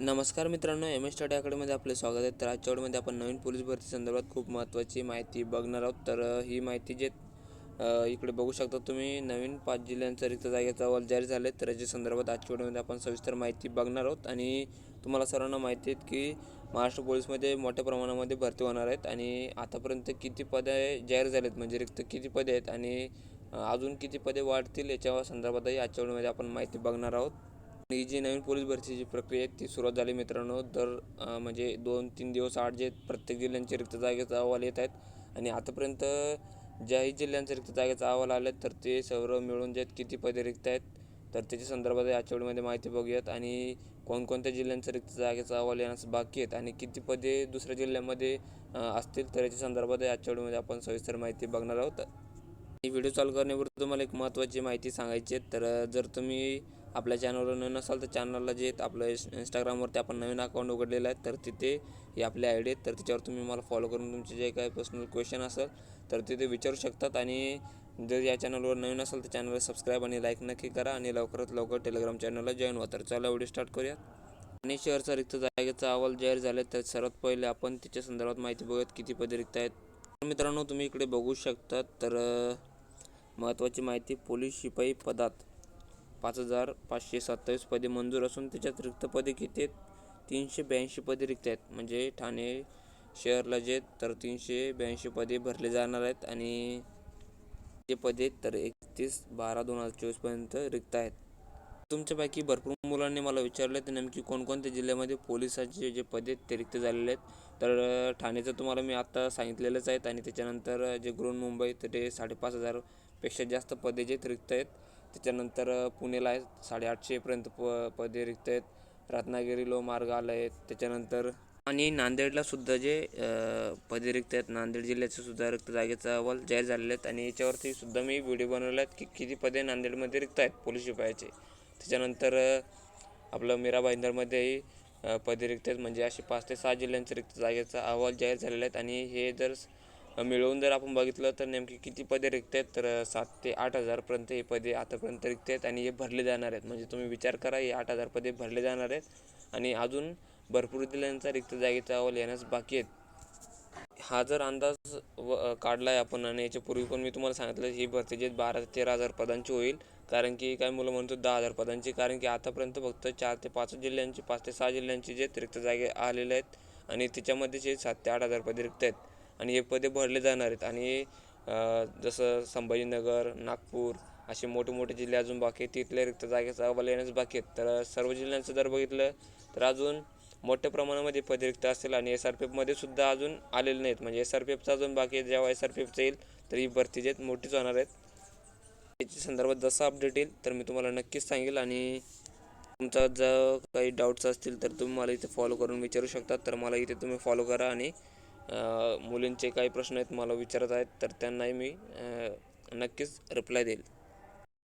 नमस्कार मित्रांनो M S study अकॅडमीमध्ये आपले स्वागत आहे. तर आजच्या वेळेमध्ये आपण नवीन पोलीस भरती संदर्भात खूप महत्त्वाची माहिती बघणार आहोत. तर ही माहिती जे इकडे बघू शकता तुम्ही नवीन पाच जिल्ह्यांचा रिक्त जागेचा अहवाल जारी झाले तर याच्या संदर्भात आजच्या व्हिडिओमध्ये आपण सविस्तर माहिती बघणार आहोत. आणि तुम्हाला सर्वांना माहिती आहेत की महाराष्ट्र पोलीसमध्ये मोठ्या प्रमाणामध्ये भरती होणार आहेत. आणि आतापर्यंत किती पदे जाहीर झालेत म्हणजे रिक्त किती पदे आहेत आणि अजून किती पदे वाढतील याच्या संदर्भातही आजच्या व्हिडिओमध्ये आपण माहिती बघणार आहोत. ही जी नवीन पोलीस भरतीची प्रक्रिया आहे ती सुरुवात झाली मित्रांनो. दर म्हणजे दोन तीन दिवस आठ जे प्रत्येक जिल्ह्यांचे रिक्त जागेचा अहवाल येत आहेत. आणि आतापर्यंत ज्याही जिल्ह्यांचे रिक्त जागेचा अहवाल आले तर ते सर्व मिळून जे किती पदे रिक्त आहेत तर त्याच्या संदर्भात आजच्या व्हिडिओमध्ये माहिती बघूयात. आणि कोणकोणत्या जिल्ह्यांचं रिक्त जागेचा अहवाल येण्यास बाकी आहेत आणि किती पदे दुसऱ्या जिल्ह्यामध्ये असतील तर याच्या संदर्भात आजच्या व्हिडिओमध्ये आपण सविस्तर माहिती बघणार आहोत. ही व्हिडिओ चालू करण्यापूर्वी तुम्हाला एक महत्त्वाची माहिती सांगायची आहे. तर जर तुम्ही आपल्या चॅनलवर नवीन असाल तर चॅनलला जे आपलं इंस्टाग्रामवरती आपण नवीन अकाउंट उघडलेलं आहे तर तिथे ही आपली आय डी आहेत. तर त्याच्यावर तुम्ही मला फॉलो करून तुमचे जे काही पर्सनल क्वेश्चन असेल तर तिथे विचारू शकतात. आणि जर या चॅनलवर नवीन असाल तर चॅनलला सबस्क्राईब आणि लाईक नक्की करा. आणि लवकरात लवकर टेलिग्राम चॅनलला जॉईन व्हा. तर चला व्हिडिओ स्टार्ट करूयात. आणि शहरचा रिक्त जागेचा अहवाल जाहीर झाले तर सर्वात पहिले आपण त्याच्या संदर्भात माहिती बघूयात किती पदे रिक्त आहेत. तर मित्रांनो तुम्ही इकडे बघू शकता तर महत्त्वाची माहिती पोलीस शिपाई पदात. पाच हजार पाचशे सत्तावीस पदे मंजूर असून त्याच्यात रिक्त पदे किती आहेत? तीनशे ब्याऐंशी पदे रिक्त आहेत. म्हणजे ठाणे शहरला जे तर तीनशे ब्याऐंशी पदे भरले जाणार आहेत आणि जे पदे तर एकतीस बारा दोन हजार चोवीसपर्यंत रिक्त आहेत. तुमच्यापैकी भरपूर मुलांनी मला विचारले तर नेमकी कोणकोणत्या जिल्ह्यामध्ये पोलिसाचे जे पदे ते रिक्त झालेले आहेत. तर ठाणेचं तुम्हाला मी आत्ता सांगितलेलंच आहेत आणि त्याच्यानंतर जे गृह मुंबई तर ते साडेपाच हजारपेक्षा जास्त पदे जे रिक्त आहेत. त्याच्यानंतर पुणेला आहे साडेआठशेपर्यंत प पदे रिक्त आहेत. रत्नागिरी लो मार्ग आला आहेत त्याच्यानंतर आणि नांदेडला सुद्धा जे पदे रिक्त आहेत नांदेड जिल्ह्याचे सुद्धा रिक्त जागेचा अहवाल जाहीर झालेले आहेत. आणि याच्यावरती सुद्धा मी व्हिडिओ बनवले आहेत की किती पदे नांदेडमध्ये रिक्त आहेत पोलीस शिपायाचे. त्याच्यानंतर आपलं मीरा भाईंदरमध्येही पदे रिक्त आहेत. म्हणजे असे पाच ते सहा जिल्ह्यांचे रिक्त जागेचा अहवाल जाहीर झालेला आहेत आणि हे जर मिळवून जर आपण बघितलं तर नेमकी किती पदे रिक्त आहेत तर सात ते आठ हजारपर्यंत हे पदे आतापर्यंत रिक्त आहेत आणि हे भरले जाणार आहेत. म्हणजे तुम्ही विचार करा हे आठ हजार पदे भरले जाणार आहेत आणि अजून भरपूर जिल्ह्यांचा रिक्त जागेचा अहवाल येण्यास बाकी आहेत. हा जर अंदाज व काढला आहे आपण आणि याच्यापूर्वी पण मी तुम्हाला सांगितलं ही भरती जे बारा ते तेरा हजार पदांची होईल. कारण की काय मुलं म्हणतो दहा हजार पदांची कारण की आतापर्यंत फक्त चार ते पाच जिल्ह्यांची पाच ते सहा जिल्ह्यांची जे रिक्त जागे आलेले आहेत. आणि त्याच्यामध्ये जे सात ते आठ हजार पदे रिक्त आहेत आणि हे पदे भरले जाणार आहेत. आणि जसं संभाजीनगर नागपूर असे मोठे मोठे जिल्हे अजून बाकी आहेत. तिथल्या रिक्त जागेचा अहवाल येण्यास बाकी आहेत. तर सर्व जिल्ह्यांचं जर बघितलं तर अजून मोठ्या प्रमाणामध्ये पदे रिक्त असतील आणि एस आर पी एफमध्ये सुद्धा अजून आलेले नाहीत. म्हणजे एस आर पी एफचा अजून बाकी आहे. जेव्हा एस आर पी एफचं येईल तर ही भरती जे आहेत मोठीच होणार आहेत. याच्या संदर्भात जसं अपडेट येईल तर मी तुम्हाला नक्कीच सांगेल. आणि तुमचा जर काही डाऊट्स असतील तर तुम्ही मला इथे फॉलो करून विचारू शकता. तर मला इथे तुम्ही फॉलो करा आणि मुलींचे काही प्रश्न आहेत मला विचारत आहेत तर त्यांनाही मी नक्कीच रिप्लाय देईल.